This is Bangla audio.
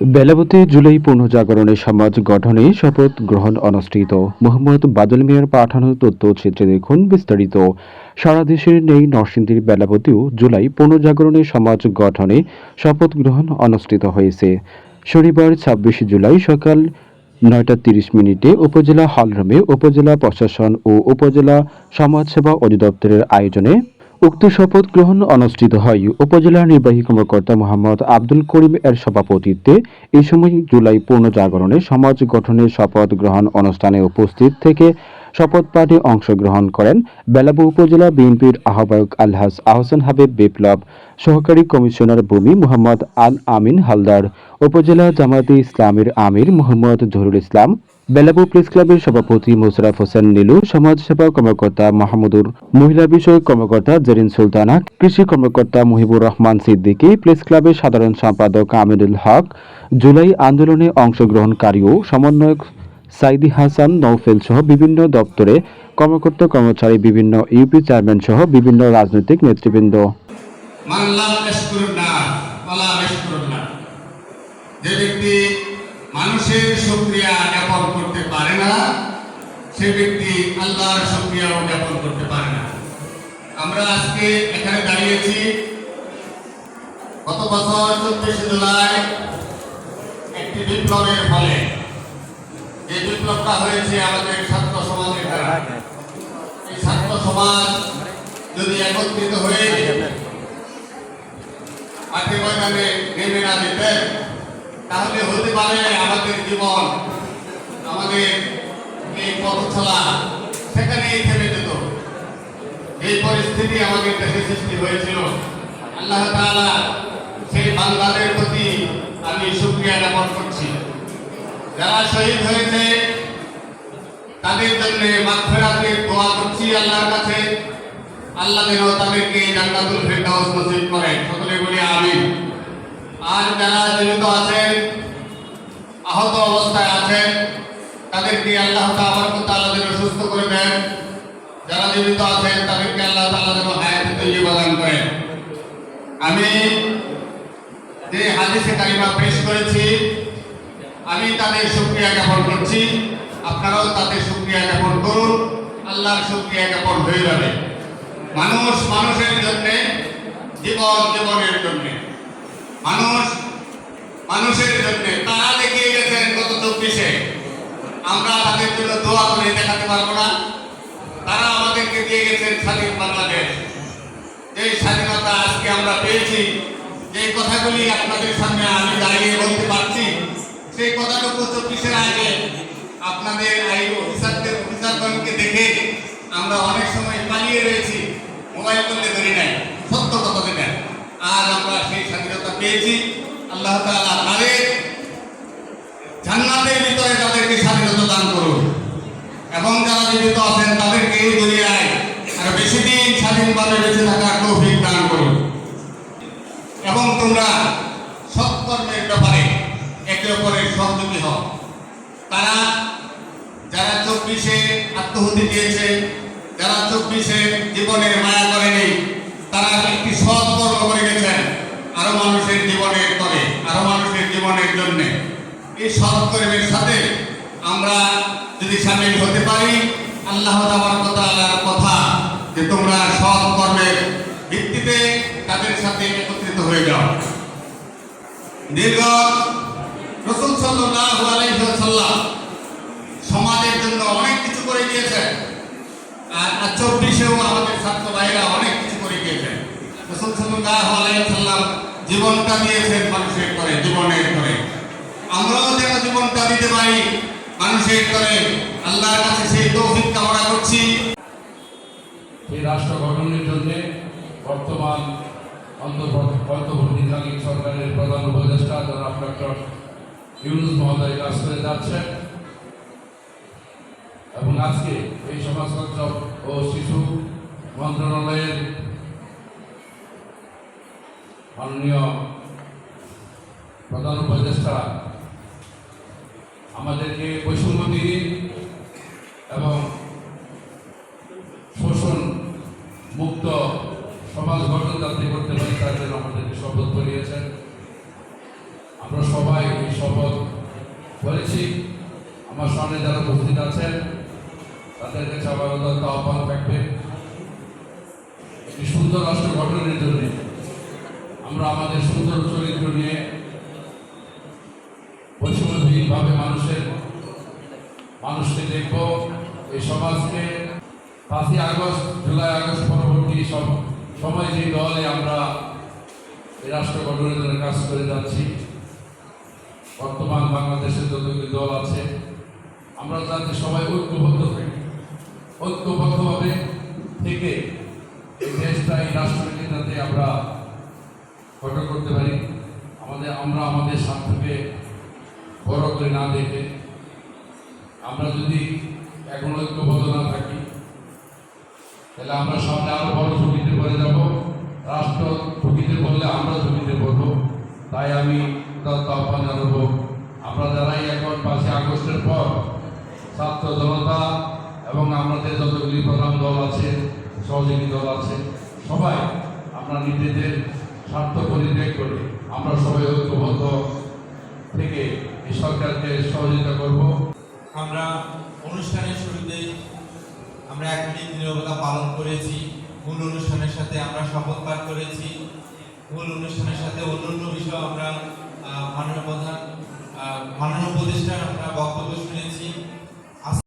বেলাবতী জুলাই পুনর্জাগরণের সমাজ গঠনে শপথ গ্রহণ অনুষ্ঠিত। মোহাম্মদ বাদল মিয়ার পাঠানো তথ্যচিত্রে দেখুন বিস্তারিত। সারা দেশের নেই নরসিংদীর বেলাবতীও জুলাই পুনর্জাগরণের সমাজ গঠনে শপথ গ্রহণ অনুষ্ঠিত হয়েছে। শনিবার ছাব্বিশে জুলাই সকাল নয়টা তিরিশ মিনিটে উপজেলা হলরুমে উপজেলা প্রশাসন ও উপজেলা সমাজসেবা অধিদপ্তরের আয়োজনে উক্ত শপথ গ্রহণ অনুষ্ঠিত হয়। উপজেলা নির্বাহী কর্মকর্তা মোহাম্মদ আব্দুল করিম এর সভাপতিত্বে এই সময় জুলাই পুনর্জাগরণে সমাজ গঠনের শপথ গ্রহণ অনুষ্ঠানে উপস্থিত থেকে শপথ পাঠে অংশগ্রহণ করেন বেলাবু উপজেলা বিএনপির আহ্বায়ক আলহাজ আহসান হাবিব, বিপ্লব সহকারী কমিশনার ভূমি মোহাম্মদ আল আমিন হালদার, উপজেলা জামায়াতে ইসলামের আমির মোহাম্মদ জহুরুল ইসলাম বেলাবু প্রেস ক্লাবের সভাপতি মোশারফ হোসেন নীলু সমাজসেবা কর্মকর্তা মাহমুদুর মহিলা বিষয়ক কর্মকর্তা জেরিন সুলতানা, কৃষি কর্মকর্তা মুহিবুর রহমান সিদ্দিকী, প্রেস ক্লাবের সাধারণ সম্পাদক আমিনুল হক, জুলাই আন্দোলনে অংশগ্রহণকারী ও সমন্বয়ক সাইদি হাসান নৌফেল সহ বিভিন্ন দপ্তরে কর্মকর্তা কর্মচারী, বিভিন্ন ইউপি চেয়ারম্যান সহ বিভিন্ন রাজনৈতিক নেতৃবৃন্দ। মানুষের শুকরিয়া জ্ঞাপন করতে পারে না, সে ব্যক্তি আল্লাহর শুকরিয়াও জ্ঞাপন করতে পারে না। আমরা আজকে এখানে দাঁড়িয়েছি। গত বছর চব্বিশে জুলাই একটি বিপ্লবের ফলে। এই বিপ্লবটা হয়েছে আমাদের ছাত্র সমাজের দ্বারা। এই ছাত্র সমাজ যদি একত্রিত হয়ে মাঠে ময়দানে নেমে না যেতেন তাহলে হতে পারে আমাদের জীবন, আমাদের এই পথ চলা সেখানেই থেমে যেত। এই পরিস্থিতি আমাদের দেশে সৃষ্টি হয়েছিল। আল্লাহ তাআলা সেই বাংলাদের প্রতি আমি শুকরিয়া জ্ঞাপন করছি। যারা শহীদ হয়েছে, তাদের জন্য মাগফিরাতের দোয়া করছি আল্লাহর কাছে। আল্লাহ যেন তাদেরকে জান্নাতুল ফেরদাউস নসিব করেন। সকলে বলি আমিন। আর যারা জীবিত আছেন, আহত অবস্থায় আছেন, তাদেরকে আল্লাহ যেন সুস্থ করে দেন। যারা জীবিত আছেন, তাদেরকে আল্লাহ তাআলা যেন হায়াতে তৈরি প্রদান করেন। আমি যে হাদিসে কারিমা পেশ করেছি, আমি তাদের শুক্রিয়া জ্ঞাপন করছি। আপনারাও তাদের শুক্রিয়া জ্ঞাপন করুন। আল্লাহর শুক্রিয়া জ্ঞাপন হয়ে যাবে। মানুষ মানুষের জন্যে, জীবন জীবনের জন্য। মানুষ, মানুষের জন্য। তারা দেখিয়ে গেছেন গত চব্বিশে। আমরা তাদের জন্য দোয়া করে দেখাতে পারব না। তারা আমাদেরকে দিয়ে গেছেন স্বাধীন বাংলাদেশ। এই স্বাধীনতা আজকে আমরা পেয়েছি যে কথাগুলি আপনাদের সামনে আমি দাঁড়িয়ে বলতে পারছি, সেই কথাটুকু চব্বিশের আগে আপনাদের আইন অফিসারদের, অফিসারগণকে দেখে আমরা অনেক সময় পালিয়ে রয়েছি, মোবাইল করলে ধরি নাই। আর আমরা সেই স্বাধীনতা পেয়েছি। আল্লাহ তাআলা জান্নাতের ভিতরে তাদেরকে স্বাধীনতা দান করুন। এবং যারা জীবিত আছেন তাদেরকে এই দুনিয়ায় আর বেশি দিন স্বাধীনভাবে বেঁচে থাকার তৌফিক দান করুন। এবং তোমরা সৎকর্মের ব্যাপারে একে অপরের সহযোগী হও। তারা যারা চব্বিশে আত্মহতি দিয়েছে, যারা চব্বিশে জীবনের মায়া করেনি তারা একটি সৎ কর্ম করে গেছেন, আরও মানুষের জীবনের করে আরও মানুষের জীবনের জন্য। এই সৎ কর্মের সাথে আমরা যদি সামিল হতে পারি, আল্লাহ তাআলার কথা যে তোমরা সৎ কর্মের ভিত্তিতে তাদের সাথে একত্রিত হয়ে যাও। দীর্ঘ রসুল সাল্লাল্লাহু আলাইহি ওয়াসাল্লাম সমাজের জন্য অনেক কিছু করে গিয়েছেন। আর চব্বিশেও আমাদের ছাত্র ভাইরা অনেক কিছু করে গিয়েছেন রসুল সাল্লাল্লাহু আলাইহি ওয়াসাল্লাম জীবনটা দিয়েছেন মানুষের করে জীবনের করে আমরাও যেন জীবনটা দিতে পারি মানুষের করে আল্লাহর কাছে সেই তৌফিক কামনা করছি এই রাষ্ট্র গঠনের জন্য বর্তমান অন্তর্বর্তীকালীন সরকারের প্রধান উপদেষ্টা জনাব ডক্টর ইউনুস মহোদয় কাজ করে যাচ্ছেন। এবং আজকে এই সমাজতন্ত্র ও শিশু মন্ত্রণালয়ের মাননীয় প্রধান উপদেষ্টা, আমাদেরকে বৈষম্যবিহীন এবং শোষণ মুক্ত সমাজ গঠন যাতে করতে পারি, তার জন্য আমাদেরকে শপথ করিয়েছেন। আমরা সবাই এই বলেছি আমার সামনে যারা উপস্থিত আছেন, তাদের কাছে আমার আহ্বান থাকবে। একটি সুন্দর রাষ্ট্র গঠনের জন্য আমরা আমাদের সুন্দর চরিত্র নিয়ে বৈষম্যহীনভাবে মানুষের, মানুষকে দেখব, এই সমাজকে। পাঁচই আগস্ট, জুলাই আগস্ট পরবর্তী সম- সময় যে দলে আমরা এই রাষ্ট্র গঠনের জন্য কাজ করে যাচ্ছি, বর্তমান বাংলাদেশে যতগুলি দল আছে, আমরা যাতে সবাই ঐক্যবদ্ধ থাকি, ঐক্যবদ্ধভাবে থেকে এই দেশটা, এই রাষ্ট্রকে যাতে আমরা গঠন করতে পারি। আমাদের, আমরা আমাদের স্বার্থকে বড় করে না দেখে আমরা যদি এখন ঐক্যবদ্ধ না থাকি, তাহলে আমরা সামনে আরও বড় ঝুঁকিতে পড়ে যাব। রাষ্ট্র ঝুঁকিতে পড়লে আমরা ঝুঁকিতে পড়ব। তাই আমি উদাত্ত আহ্বান জানাব, আমরা যারাই এখন পাঁচই আগস্টের পর ছাত্র জনতা এবং আমাদের যতগুলি প্রধান দল আছে, সহযোগী দল আছে, সবাই আমরা নিজেদের স্বার্থ পরিত্যাগ করে। আমরা সবাই ঐক্যবদ্ধ থেকে এই সরকারকে সহযোগিতা করব। আমরা অনুষ্ঠানের শুরুতে আমরা এক মিনিট নিরবতা পালন করেছি। মূল অনুষ্ঠানের সাথে আমরা শপথ পাঠ করেছি। মূল অনুষ্ঠানের সাথে অন্যান্য বিষয় আমরা মাননীয় প্রধান মাননীয় উপদেষ্টার আমরা বক্তব্য শুনেছি।